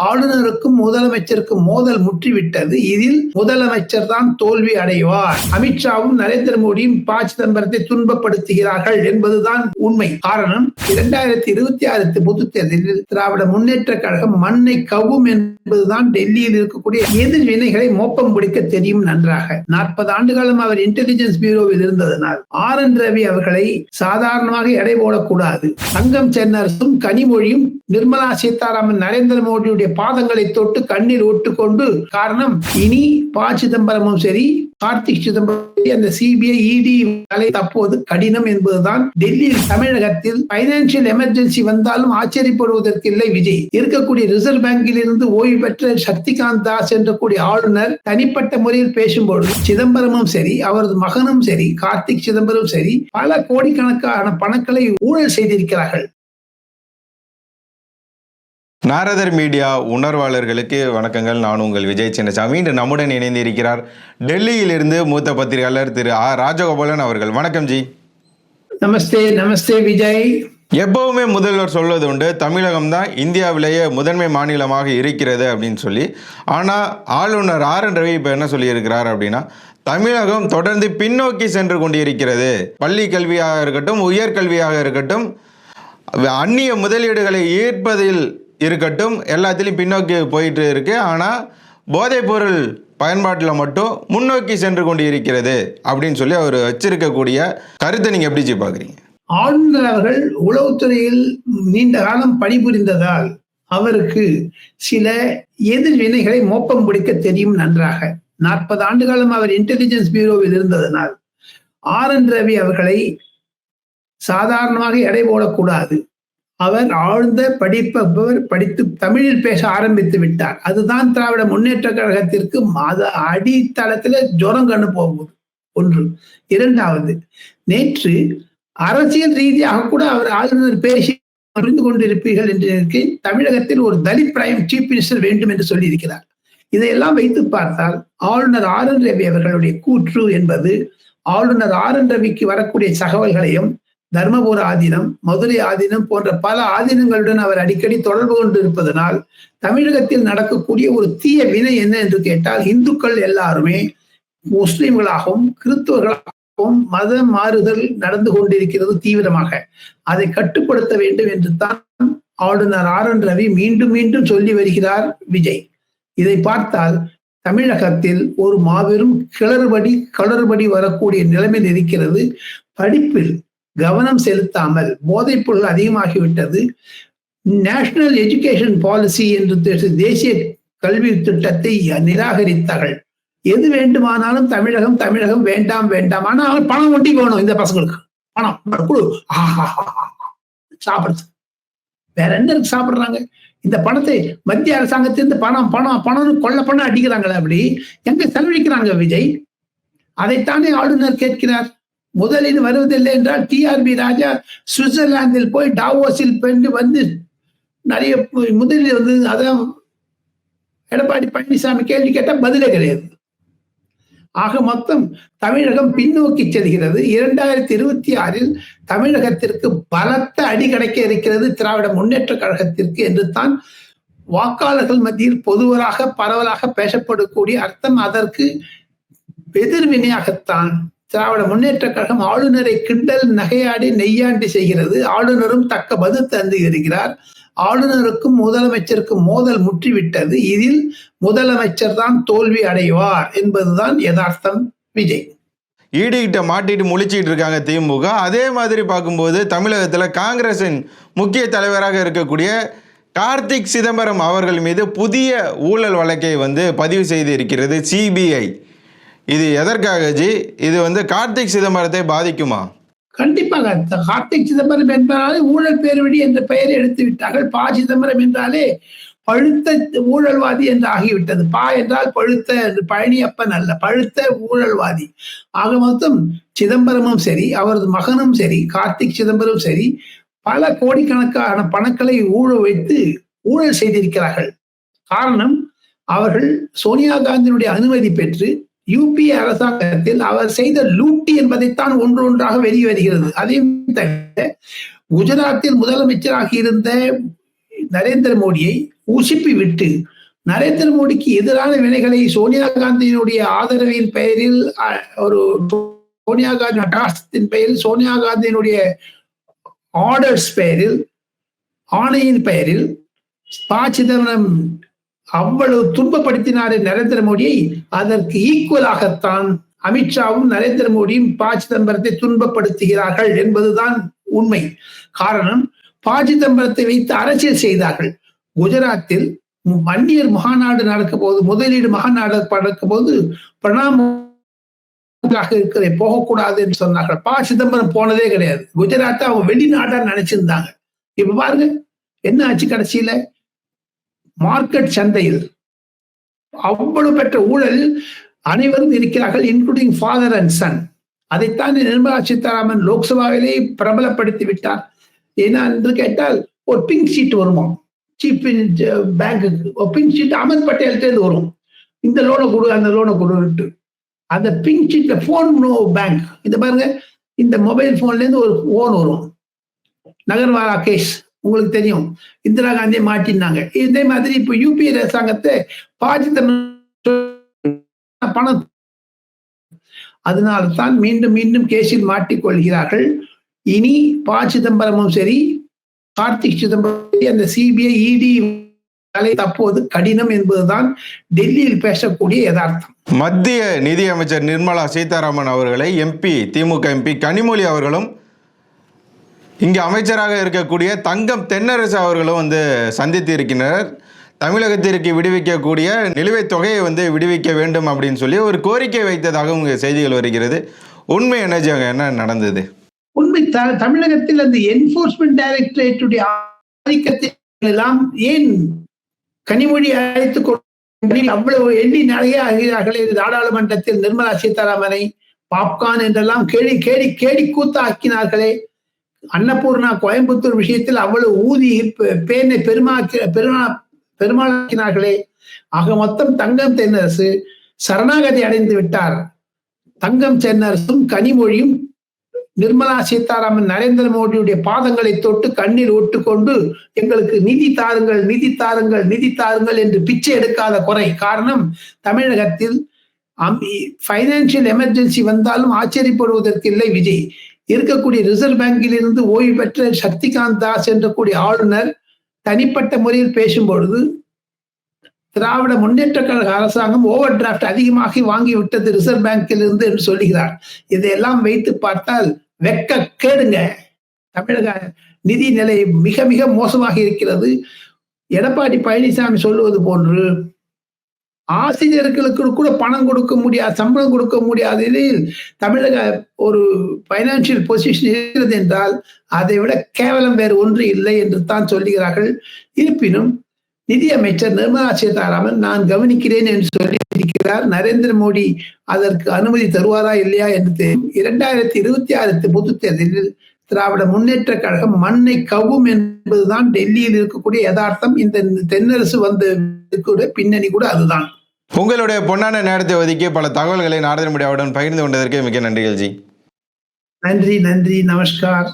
ஆளுநருக்கும் முதலமைச்சருக்கும் மோதல் முற்றிவிட்டது. இதில் முதலமைச்சர் தான் தோல்வி அடைவார். அமித்ஷாவும் நரேந்திர மோடியும் ப. சிதம்பரத்தை துன்பப்படுத்துகிறார்கள் என்பதுதான் உண்மை. காரணம் இரண்டாயிரத்தி இருபத்தி ஆறு பொது தேர்தலில் திராவிட முன்னேற்ற கழகம் மண்ணை கவும் என்பதுதான் டெல்லியில் இருக்கக்கூடிய எதிர்வினைகளை மோப்பம் பிடிக்க தெரியும் நன்றாக. நாற்பது ஆண்டு காலம் அவர் இன்டெலிஜென்ஸ் பியூரோவில் இருந்ததனால் ஆர் என் ரவி அவர்களை சாதாரணமாக எடை போடக்கூடாது. தங்கம் சென்னரசும் கனிமொழியும் நிர்மலா சீதாராமன் நரேந்திர மோடியுடைய பாதங்களை தொட்டு கண்ணீர் ஒட்டுக்கொண்டு காரணம் இனி ப சிதம்பரமும் சரி கார்த்திக் சிதம்பரம் அந்த சிபிஐ இடி வேலை தப்புவது கடினம் என்பதுதான் டெல்லியில் தமிழகத்தில் பைனான்சியல் எமர்ஜென்சி வந்தாலும் ஆச்சரியப்படுவதற்கு இல்லை விஜய். இருக்கக்கூடிய ரிசர்வ் பேங்கில் இருந்து ஓய்வு பெற்ற சக்திகாந்த் தாஸ் என்ற கூடிய ஆளுநர் தனிப்பட்ட முறையில் பேசும்போது சிதம்பரமும் சரி அவரது மகனும் சரி கார்த்திக் சிதம்பரம் சரி பல கோடிக்கணக்கான பணங்களை ஊழல் செய்திருக்கிறார்கள். நாரதர் மீடியா உணர்வாளர்களுக்கு வணக்கங்கள். நான் உங்கள் விஜய் சின்னசாமி. இன்று நம்முடன் இணைந்து இருக்கிறார் டெல்லியிலிருந்து மூத்த பத்திரிகையாளர் திரு ஆர் ராஜகோபாலன் அவர்கள். வணக்கம் ஜி. நமஸ்தே நமஸ்தே விஜய். எப்பவுமே முதல்வர் சொல்வது உண்டு தமிழகம் தான் இந்தியாவிலேயே முதன்மை மாநிலமாக இருக்கிறது அப்படின்னு சொல்லி. ஆனால் ஆளுநர் ஆர். என். ரவி இப்போ என்ன சொல்லியிருக்கிறார் அப்படின்னா தமிழகம் தொடர்ந்து பின்னோக்கி சென்று கொண்டிருக்கிறது. பள்ளி கல்வியாக இருக்கட்டும் உயர்கல்வியாக இருக்கட்டும் அந்நிய முதலீடுகளை ஈர்ப்பதில் இருக்கட்டும் எல்லாத்திலையும் பின்னோக்கி போயிட்டு இருக்கு. ஆனால் போதைப்பொருள் பயன்பாட்டில் மட்டும் முன்னோக்கி சென்று கொண்டு இருக்கிறது அப்படின்னு சொல்லி அவர் வச்சிருக்கக்கூடிய கருத்தை நீங்கள் எப்படி ஜி பார்க்குறீங்க ஆளுநர் அவர்கள் உளவுத்துறையில் நீண்ட காலம் பணிபுரிந்ததால் அவருக்கு சில எதிர்வினைகளை மோப்பம் பிடிக்க தெரியும் நன்றாக. நாற்பது ஆண்டு காலம் அவர் இன்டெலிஜென்ஸ் பியூரோவில் இருந்ததனால் ஆர் என் ரவி அவர்களை சாதாரணமாக எடை போடக்கூடாது. அவர் ஆழ்ந்த படிப்பவர் படித்து தமிழில் பேச ஆரம்பித்து விட்டார். அதுதான் திராவிட முன்னேற்ற கழகத்திற்கு மத அடித்தளத்துல ஜுரம் கண்ணு போகுது ஒன்று. இரண்டாவது நேற்று அரசியல் ரீதியாக கூட அவர் ஆளுநர் பேசி அறிந்து கொண்டிருப்பீர்கள் என்று நினைக்கிறேன். தமிழகத்தில் ஒரு தலித் பிரைம் சீஃப் மினிஸ்டர் வேண்டும் என்று சொல்லியிருக்கிறார். இதையெல்லாம் வைத்து பார்த்தால் ஆளுநர் ஆர் என் ரவி அவர்களுடைய கூற்று என்பது ஆளுநர் ஆர் என் ரவிக்கு வரக்கூடிய தகவல்களையும் தர்மபுர ஆதீனம் மதுரை ஆதீனம் போன்ற பல ஆதீனங்களுடன் அவர் அடிக்கடி தொடர்பு கொண்டு இருப்பதனால் தமிழகத்தில் நடக்கக்கூடிய ஒரு தீய வினை என்ன என்று கேட்டால் இந்துக்கள் எல்லாருமே முஸ்லிம்களாகவும் கிறிஸ்துவர்களாகவும் மத மாறுதல் நடந்து கொண்டிருக்கிறது தீவிரமாக. அதை கட்டுப்படுத்த வேண்டும் என்று தான் ஆளுநர் ஆர் என் ரவி மீண்டும் மீண்டும் சொல்லி வருகிறார் விஜய். இதை பார்த்தால் தமிழகத்தில் ஒரு மாபெரும் கிளறுபடி கலறுபடி வரக்கூடிய நிலைமையில் இருக்கிறது. படிப்பில் கவனம் செலுத்தாமல் போதைப் பொருள் அதிகமாகிவிட்டது. நேஷனல் எஜுகேஷன் பாலிசி என்று தேசிய கல்வி திட்டத்தை நிராகரித்தார்கள். எது வேண்டுமானாலும் தமிழகம் தமிழகம் வேண்டாம் வேண்டாம். ஆனால் பணம் ஒட்டி போகணும் இந்த பசங்களுக்கு. பணம் குழு சாப்பிடுறது. வேற என்ன சாப்பிடுறாங்க? இந்த பணத்தை மத்திய அரசாங்கத்திலிருந்து பணம் பணம் பணம் கொள்ள பணம் அடிக்கிறாங்களே அப்படி. எங்க செலவழிக்கிறாங்க விஜய்? அதைத்தானே ஆளுநர் கேட்கிறார். முதலில் வருவதில்லை என்றால் டிஆர்பி ராஜா சுவிட்சர்லாந்தில் போய் டாவோஸில் பெண்டு வந்து நிறைய முதலில் வந்து அதான் எடப்பாடி பழனிசாமி கேள்வி கேட்டால் பதிலே கிடையாது. ஆக மொத்தம் தமிழகம் பின்னோக்கி செல்கிறது. இரண்டாயிரத்தி இருபத்தி ஆறில் தமிழகத்திற்கு பலத்த அடி கிடைக்க இருக்கிறது திராவிட முன்னேற்ற கழகத்திற்கு என்று தான் வாக்காளர்கள் மத்தியில் பொதுவராக பரவலாக பேசப்படக்கூடிய அர்த்தம் அதற்கு எதிர்வினையாகத்தான் திராவிட முன்னேற்ற கழகம் ஆளுநரை கிண்டல் நகையாடி நெய்யாண்டி செய்கிறது. ஆளுநரும் தக்க பதில் தந்து இருக்கிறார். ஆளுநருக்கும் முதலமைச்சருக்கும் மோதல் முற்றிவிட்டது. இதில் முதலமைச்சர் தான் தோல்வி அடைவார் என்பதுதான் யதார்த்தம். விஜய். ஈடுகிட்ட மாட்டிட்டு முழிச்சிட்டு இருக்காங்க திமுக. அதே மாதிரி பார்க்கும்போது தமிழகத்தில் காங்கிரஸின் முக்கிய தலைவராக இருக்கக்கூடிய கார்த்திக் சிதம்பரம் அவர்கள் மீது புதிய ஊழல் வழக்கை வந்து பதிவு செய்து இருக்கிறது சிபிஐ. இது எதற்காக ஜி இது வந்து கார்த்திக் சிதம்பரத்தை பாதிக்குமா? கண்டிப்பாக. கார்த்திக் சிதம்பரம் என்பதாலே ஊழல் பேர்வழி என்ற பெயரை எடுத்து விட்டார்கள். பா. சிதம்பரம் என்றாலே பழுத்த ஊழல்வாதி என்று ஆகிவிட்டது. பா என்றால் பழுத்த பழனியப்பன் அல்ல. பழுத்த ஊழல்வாதி. ஆக மொத்தம் சிதம்பரமும் சரி அவரது மகனும் சரி கார்த்திக் சிதம்பரம் சரி பல கோடிக்கணக்கான பணங்களை ஊழல் வைத்து ஊழல் செய்திருக்கிறார்கள். காரணம் அவர்கள் சோனியா காந்தியினுடைய அனுமதி பெற்று யூபி அரசாங்கத்தில் அவர் செய்த லூட்டி என்பதைத்தான் ஒன்று ஒன்றாக வெளியே வருகிறது. அதையும் தவிர குஜராத்தில் முதலமைச்சராக இருந்த நரேந்திர மோடியை உசுப்பி விட்டு நரேந்திர மோடிக்கு எதிரான வினைகளை சோனியா காந்தியினுடைய ஆதரவின் பெயரில் அஹ், ஒரு சோனியா காந்தி அட்டாசத்தின் பெயரில் சோனியா காந்தியினுடைய ஆர்டர்ஸ் பெயரில் ஆணையின் பெயரில் ப சிதம்பரம் அவ்வளவு துன்பப்படுத்தினாரே நரேந்திர மோடியை. அதற்கு ஈக்குவலாகத்தான் அமித்ஷாவும் நரேந்திர மோடியும் ப சிதம்பரத்தை துன்பப்படுத்துகிறார்கள் என்பதுதான் உண்மை. காரணம் ப சிதம்பரத்தை வைத்து அரசியல் செய்தார்கள். குஜராத்தில் வன்னியர் மகாநாடு நடக்க போது முதலீடு மகாநாடு நடக்க போது பிரணாம் இருக்கிற போகக்கூடாது என்று சொன்னார்கள். ப சிதம்பரம் போனதே கிடையாது. குஜராத்தை அவங்க வெளிநாட்டா நினைச்சிருந்தாங்க. இப்ப பாருங்க என்ன ஆச்சு கடைசியில? மார்க்கெட் சந்தையில் அவ்வளவு பெற்ற ஊழல் அனைவரும் இருக்கிறார்கள் இன்க்ளூடிங் ஃபாதர் அண்ட் சன் அதைத்தான் நிர்மலா சீதாராமன் லோக்சபாவிலே பிரபலப்படுத்தி விட்டார். ஏன்னா என்று கேட்டால் ஒரு பிங்க் ஷீட் வருமா? சீப் பேங்க்கு uh, ஒரு பிங்க் ஷீட் அகமது பட்டேல்கிட்ட இருந்து வரும். இந்த லோனை கொடு அந்த லோனை கொடுன்ட்டு அந்த பிங்க் ஷீட்ல போன் பேங்க் இந்த பாருங்க இந்த மொபைல் போன்ல இருந்து ஒரு போன் வரும். நகர்வாலா கேஸ் உங்களுக்கு தெரியும். இந்திரா காந்தியை மாட்டினாங்க இதே மாதிரி இப்ப யூபி அரசாங்கத்தை பாஜித்த பணம். அதனால தான் மீண்டும் மீண்டும் கேஸில் மாட்டிக்கொள்கிறார்கள். இனி ப சிதம்பரமும் சரி கார்த்திக் சிதம்பரம் அந்த சிபிஐ இடி வேலை தப்போது கடினம் என்பதுதான் டெல்லியில் பேசக்கூடிய யதார்த்தம். மத்திய நிதியமைச்சர் நிர்மலா சீதாராமன் அவர்களை எம்பி திமுக எம்பி கனிமொழி அவர்களும் இங்கே அமைச்சராக இருக்கக்கூடிய தங்கம் தென்னரசு அவர்களும் வந்து சந்தித்து இருக்கின்றனர். தமிழகத்திற்கு விடுவிக்கக்கூடிய நிலுவைத் தொகையை வந்து விடுவிக்க வேண்டும் அப்படின்னு சொல்லி ஒரு கோரிக்கை வைத்ததாகவும் இங்கே செய்திகள் வருகிறது. உண்மை என்னஜி அங்கே என்ன நடந்தது? உண்மை த- தமிழகத்தில் அந்த என்போர்ஸ்மெண்ட் டைரக்டரேட்டுடைய ஆதிக்கத்தை எல்லாம் ஏன் கனிமொழி அழைத்து அவ்வளவு எண்ணி நிறைய ஆகிறார்களே நாடாளுமன்றத்தில் நிர்மலா சீதாராமனை பாப்கார்ன் என்றெல்லாம் கேடி கேடி கேடி கூத்தாக்கினார்களே. அன்னபூர்ணா கோயம்புத்தூர் விஷயத்தில் அவ்வளவு ஊதி பேனை பெருமாக்கி பெருமா பெருமாளாக்கினார்களே ஆக மொத்தம் தங்கம் தென்னரசு சரணாகதி அடைந்து விட்டார். தங்கம் தென்னரசும் கனிமொழியும் நிர்மலா சீதாராமன் நரேந்திர மோடியுடைய பாதங்களை தொட்டு கண்ணீர் ஒட்டுக்கொண்டு எங்களுக்கு நிதி தாருங்கள் நிதி தாருங்கள் நிதி தாருங்கள் என்று பிச்சை எடுக்காத குறை. காரணம் தமிழகத்தில் ஃபைனான்சியல் எமர்ஜென்சி வந்தாலும் ஆச்சரியப்படுவதற்கு இல்லை விஜய். இருக்கக்கூடிய ரிசர்வ் பேங்கில் இருந்து ஓய்வு பெற்ற சக்திகாந்த் தாஸ் என்ற கூடிய ஆளுநர் தனிப்பட்ட முறையில் பேசும்பொழுது திராவிட முன்னேற்ற கழக அரசாங்கம் ஓவர் டிராஃப்ட் அதிகமாக வாங்கி விட்டது ரிசர்வ் பேங்கில் இருந்து என்று சொல்லுகிறார். இதையெல்லாம் வைத்து பார்த்தால் வெக்க கேடுங்க. தமிழக நிதி நிலை மிக மிக மோசமாக இருக்கிறது. எடப்பாடி பழனிசாமி சொல்லுவது போன்று ஆசிரியர்களுக்கு கூட பணம் கொடுக்க முடியாது சம்பளம் கொடுக்க முடியாத நிலையில் தமிழக ஒரு பைனான்சியல் பொசிஷன் இருக்கிறது என்றால் அதை விட கேவலம் வேறு ஒன்று இல்லை என்று தான் சொல்லுகிறார்கள். இருப்பினும் நிதியமைச்சர் நிர்மலா சீதாராமன் நான் கவனிக்கிறேன் என்று சொல்லி இருக்கிறார் நரேந்திர மோடி அதற்கு அனுமதி தருவாரா இல்லையா என்று தெரியும் இரண்டாயிரத்தி இருபத்தி ஆறு பொது தேர்தலில் திராவிட முன்னேற்ற கழகம் மண்ணை கவும் என்பதுதான் டெல்லியில் இருக்கக்கூடிய யதார்த்தம். இந்த தென்னரசு வந்த பின்னணி கூட அதுதான். உங்களுடைய பொன்னான நேரத்தை ஒதுக்கி பல தகவல்களை நாரதன் மீடியாவுடன் பகிர்ந்து கொண்டதற்கு மிக நன்றிகள் ஜி. நன்றி நன்றி நமஸ்கார்.